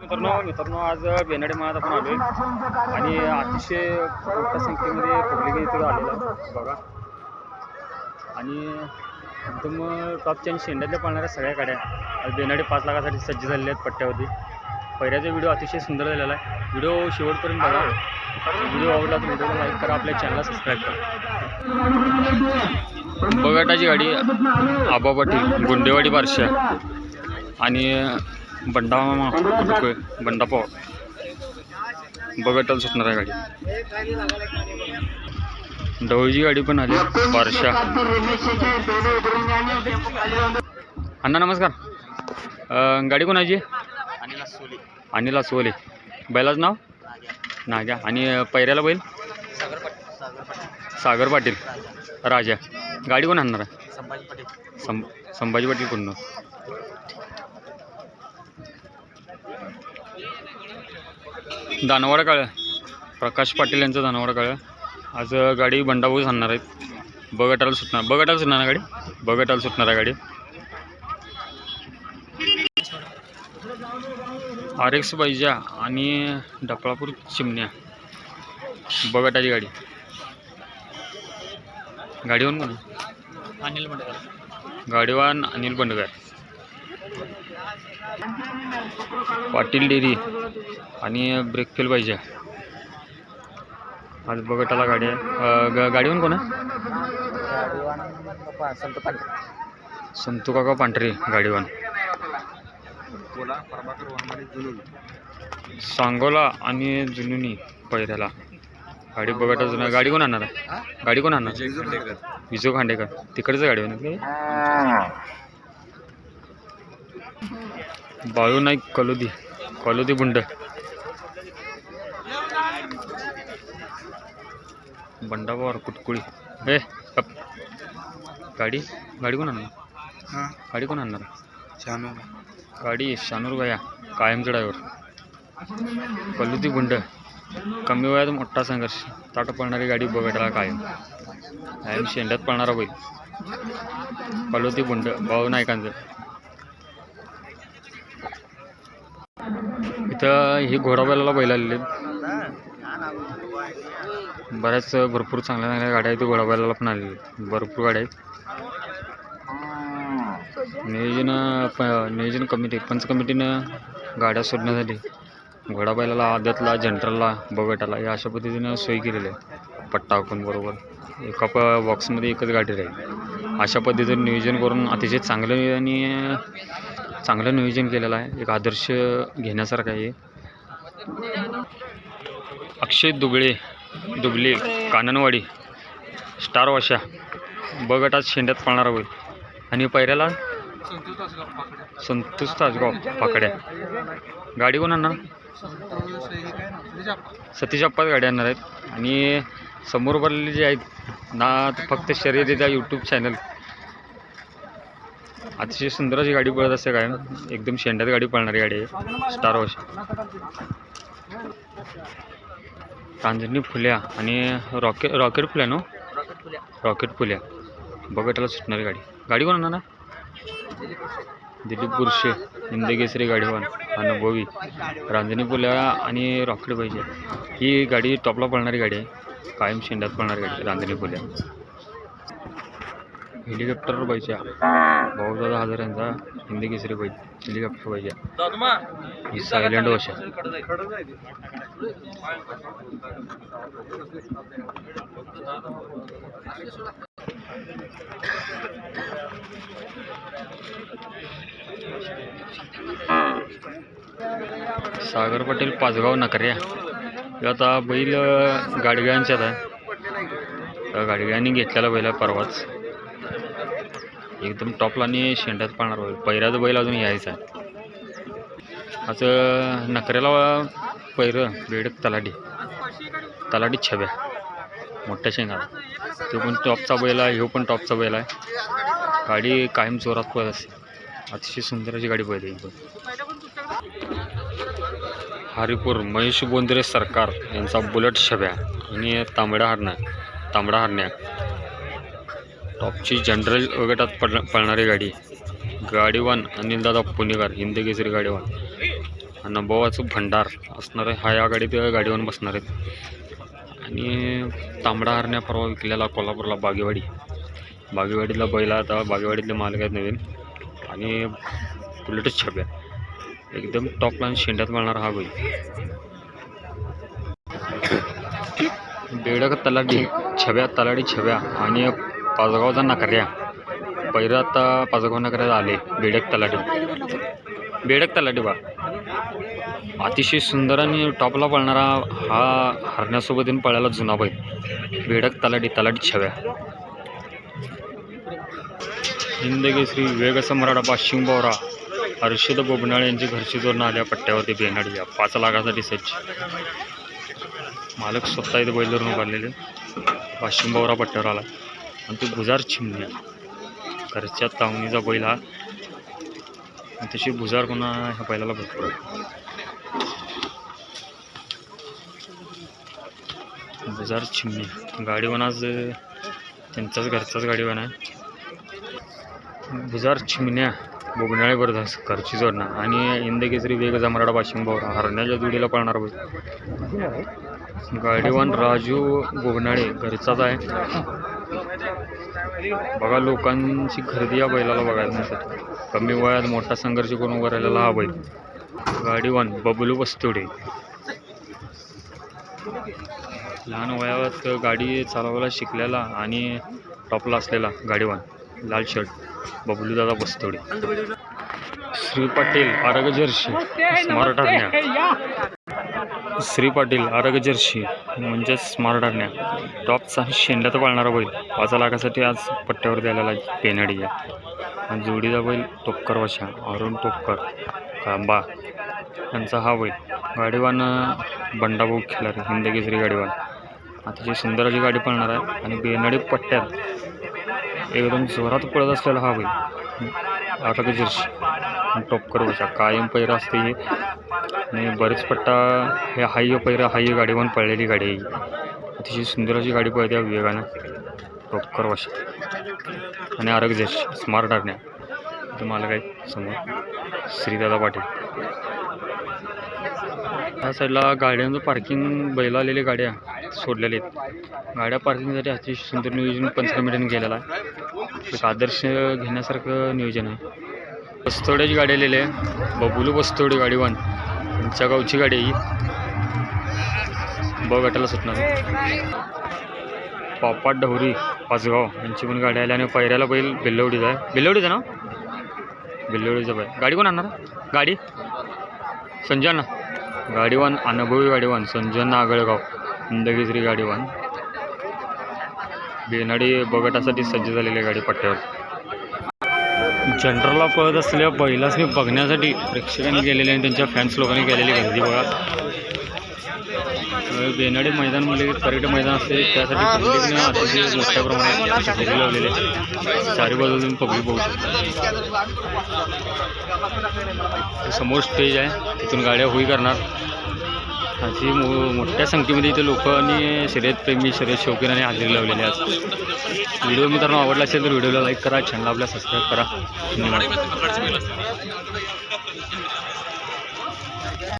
मित्रांनो मित्रांनो आज बेनाडे मळ्यात आपण आलोय. आणि अतिशय मोठ्या संख्येमध्ये पब्लिक इथे आलेलं आहे बघा. आणि एकदम टॉपच्या आणि शेंड्यातल्या पाळणाऱ्या सगळ्या गाड्या आज बेनाडे पाच लाखासाठी सज्ज झालेल्या आहेत पट्ट्यावरती. पहिल्याचा व्हिडिओ अतिशय सुंदर झालेला आहे. व्हिडिओ शेवटपर्यंत बघा. व्हिडिओ आवडला तर व्हिडिओला लाईक करा आपल्या चॅनलला सबस्क्राईब करा. बघाटाची गाडी आबा पाटील गुंडेवाडी बारशा आणि बंडा कुटुके बंडा पवार बगटल सुटणार आहे गाडी. ढवळची गाडी पण आली. बारशा. अण्णा नमस्कार. गाडी कोणाची? अनिल सोले बैलाचं नाव? नाग्या. आणि पैऱ्याला बैल? सागर पाटील. राजा. गाडी कोण आणणार आहे? संभाजी पाटील. संभाजी पाटील कुंड दानवाडा काळ. प्रकाश पाटील यांचं दानवाडा काळ. आज गाडी बंडाभाऊ आणणार आहेत. बगटाला सुटणार. बगटाला सुटणार ना गाडी? बगटाला सुटणार आहे गाडी. आर एक्स पाहिजे आणि डपळापूर चिमण्या. बगटाची गाडी. गाडीवर कोण अनिल मंडकर गाडीवान अनिल बंडगर. पाटील डेअरी आणि ब्रेक फेल पाहिजे. आज बघटाला गाडी आहे. अं, ग- कोण आहे? संतू काका पांढरे गाडीवान सांगोला आणि जुनुनी पैऱ्याला गाडी बघटा जुना गाडी कोण आणणार गाडी कोण आणणार? विजय खांडेकर. तिकडचं गाडी आहे बाळू नाईक कलोदी कलोदी बुंड. बंडावर कुटकुळी. ए गप. गाडी गाडी कोण आणणार? हां. गाडी कोण आणणार? छान गाडी शानूर गया कायमचा ड्रायव्हर कल्लुती बुंड. कमी वयात मोठा संघर्ष. ताट पळणारी गाडी बघायला कायम. कायम शेंड्यात पळणारा बैल. कल्लुती बुंड भाऊ नायकांचं. इथं ही घोडाबैलाला बैल आलेले बऱ्याच भरपूर चांगल्या चांगल्या गाड्या आहेत घोडाबैलाला पण आलेले भरपूर गाड्या आहेत. नियोजन प नियोजन कमिटी पंच कमिटीनं गाड्या सोडण्यासाठी घोडाबैलाला आदतला जनरलला बगटाला या अशा पद्धतीनं सोय केलेली आहे. पट्टा आखून बरोबर. एका प बॉक्समध्ये एकच गाडी राहील. अशा पद्धतीनं नियोजन करून अतिशय चांगलं आणि चांगलं नियोजन केलेलं आहे. एक आदर्श घेण्यासारखं आहे. अक्षय दुबळे दुबले काननवाडी स्टार वाशा ब गटात शेंड्यात पाळणारा होईल आणि पैऱ्याला संतोष तासगाव पाकड्या. गाडी कोण आणणार? सतीश अप्पाच गाडी आणणार आहेत. आणि समोर भरलेले जे आहेत ना फक्त शर्यतीचा यूट्यूब चॅनल अतिशय सुंदर अशी गाडी पळत असते काय एकदम शेंड्यात गाडी पळणारी गाडी आहे. स्टार वॉश कांजनी फुल्या आणि रॉकेट रॉकेट फुल्या नो? रॉकेट फुल्या. बघटाला सुटणारी गाडी. गाडी कोण आणणार? दिलीप बुरशे हिंदकेसरी गाडीवान अनुभवी. रांजणी पुल्या आणि रॉकेट पाहिजे. ही गाडी टॉपला पळणारी गाडी आहे. कायम शेंड्यात पळणारी गाडी रांजणी पुल्या हेलिकॉप्टर पाहिजे भाऊदादा हजार यांचा हिंदकेसरी पाहिजे हेलिकॉप्टर पाहिजे ही सायलेंट वशा सागर पाटील पाचगाव नकऱ्या आता बैल गाडग्यांच्यात आहे. गाडग्यांनी घेतलेला बैल आहे परवाच. एकदम टॉपला आणि शेंड्यात पाळणार बैल पैराचा बैल अजून यायचा आहे. असं नकऱ्याला पैरं बेडक तलाठी. तलाठी छब्या. मोठ्या शेंगाला. तो पण टॉपचा बैल आहे ह्यो पण टॉपचा बैल आहे. गाडी कायम जोरात पळत असते. अतिशय सुंदर अशी गाडी पळते. एकदम हरिपूर महेश बोंद्रे सरकार यांचा बुलेट छब्या आणि तांबडा हरण्या तांबडा हरण्या. टॉपची जनरल गटात पड पळणारी गाडी गाडीवान अनिलदादा पुणेकर हिंदी केसरी गाडीवान. नंबवाचं भंडार असणार आहे हा या गाडीत गाडीवर बसणार आहेत. आणि तांबडा हरण्या परवा विकलेला कोल्हापूरला बागेवाडी. बागेवाडीला बैला आता बागेवाडीतले मालक आहेत नवीन. आणि बुलेटच छब्या. एकदम टॉप लाईन शेंड्यात मिळणार हा बैल. बेडक तलाठी छब्या तलाठी छव्या आणि पाचगावचा नकऱ्या. पहिलं आता पाचगाव नकऱ्यात आले बेडक तलाठी. बेडक तलाठी बा. अतिशय सुंदर आणि टॉपला पळणारा हा हरण्यासोबत येऊन पळायला जुना बैल. बेडक तलाठी तलाठी छव्या हिंदकेसरी वेगसम्राट बाशिंग बोरा हर्षद बोबनाळे यांची घरची जोडणं आल्या पट्ट्यावरती बेनाडी या. पाच लाखासाठी सज्ज. मालक स्वतः इथे बैल धरून उभारलेले. वाशिम बोरा पट्ट्यावर आला. आणि तो भुजार चिमणी घरच्या तावणीचा बैल हा. आणि तशी भुजार पुन्हा ह्या बैलाला भरपूर आहे. भुजार चिमणी गाडीवान आज त्यांचाच घरचाच गाडीवान आहे. भुजार चिमण्या बोगनाळे बरदास घरची जोडणं आणि इंदकेसरी वेग जमराडा वाशिम बोरा हरण्याच्या जोडीला पळणार गाडीवान राजू बोगनाळे घरचाच आहे. बघा लोकांची गर्दी या बैलाला बघायला मिळतात. कमी वयात मोठा संघर्ष करून उभा राहिलेला हा बैल. गाडीवान बबलू वस्तुडे लहान वयात गाडी चालवायला शिकलेला आणि टॉपला असलेला गाडीवान लाल शर्ट बबलू दादा बस्तोडे. श्री पाटील आरोग्य जर्शी स्मार्ट हरण्या श्री पाटील आरोग्य जर्शी म्हणजेच स्मार्ट हरण्या टॉपचा शेंड्यात पाळणारा बैल. पाचा लाखासाठी आज पट्ट्यावर द्यायला पेनाडी आहे आणि जोडीचा बैल टोपकर वशा अरुण टोपकर कांबा. यांचा हा बैल. गाडीवान बंडाभाऊ खिलारी हिंदकेसरी गाडीवान. अतिशय सुंदर अशी गाडी पळणार आहे आणि बेनाडी पट्ट्यात एकदम जोरात पळत असलेला हा बैल. आरोग्य जर्शी टोपकर वशा कायम पैरा असते हे. आणि बरेच पट्टा हे हाय पैरा हाय गाडीवरून पळलेली गाडी आहे अतिशय सुंदर अशी गाडी पळते या टोपकर वशा आणि आरोग्य जर्शी स्मार्ट आरण्या. तुम्हाला काय समोर. श्रीदादा पाटील. ह्या साईडला गाड्यांचं पार्किंग बैल आलेली गाड्या सोडलेले आहेत. गाड्या पार्किंगसाठी अतिशय सुंदर नियोजन पंचकमिटीने केलेलं आहे. एक आदर्श घेण्यासारखं नियोजन आहे. बस्तोड्याची गाडी आलेली आहे. बबुलू गाडी वन. त्यांच्या गावची गाडी आहे ही. ब गटाला सुटणार पापाट ढवरी पाचगाव यांची पण गाडी आली आणि पैऱ्याला बैल बिल्लवडीचा आहे. बेल्लवडीचा ना? बिल्लवडीचा बैल. गाडी कोण आणणार? गाडी? संजय गाडीवान अनुभवी गाडीवान संजय नागळगाव इंदगेजरी गाडीवान बेनाडी बगटासाठी सज्ज झालेली गाडी पट्ट्यावर. जनरलला पळत असलेल्या बैलासनी बघण्यासाठी प्रेक्षकांनी गेलेले आणि त्यांच्या फॅन्स लोकांनी गेलेली गर्दी बघा. बेनाडी मैदान म्हणजे पर्यटन मैदान असते. त्यासाठी पब्लिकने अतिशय मोठ्या प्रमाणात हजेरी लावलेली आहे. चारी बाजूला पब्लिक बघू शकतो. समोर स्टेज आहे. तिथून गाड्या होई करणार. अशी मो मोठ्या संख्येमध्ये इथे लोक आणि शर्यतप्रेमी शर्यत शौकीन आणि हजेरी लावलेली आहेत. व्हिडिओ मित्रांनो आवडला असेल तर व्हिडिओला लाईक करा चॅनल आपल्या सबस्क्राईब करा. धन्यवाद.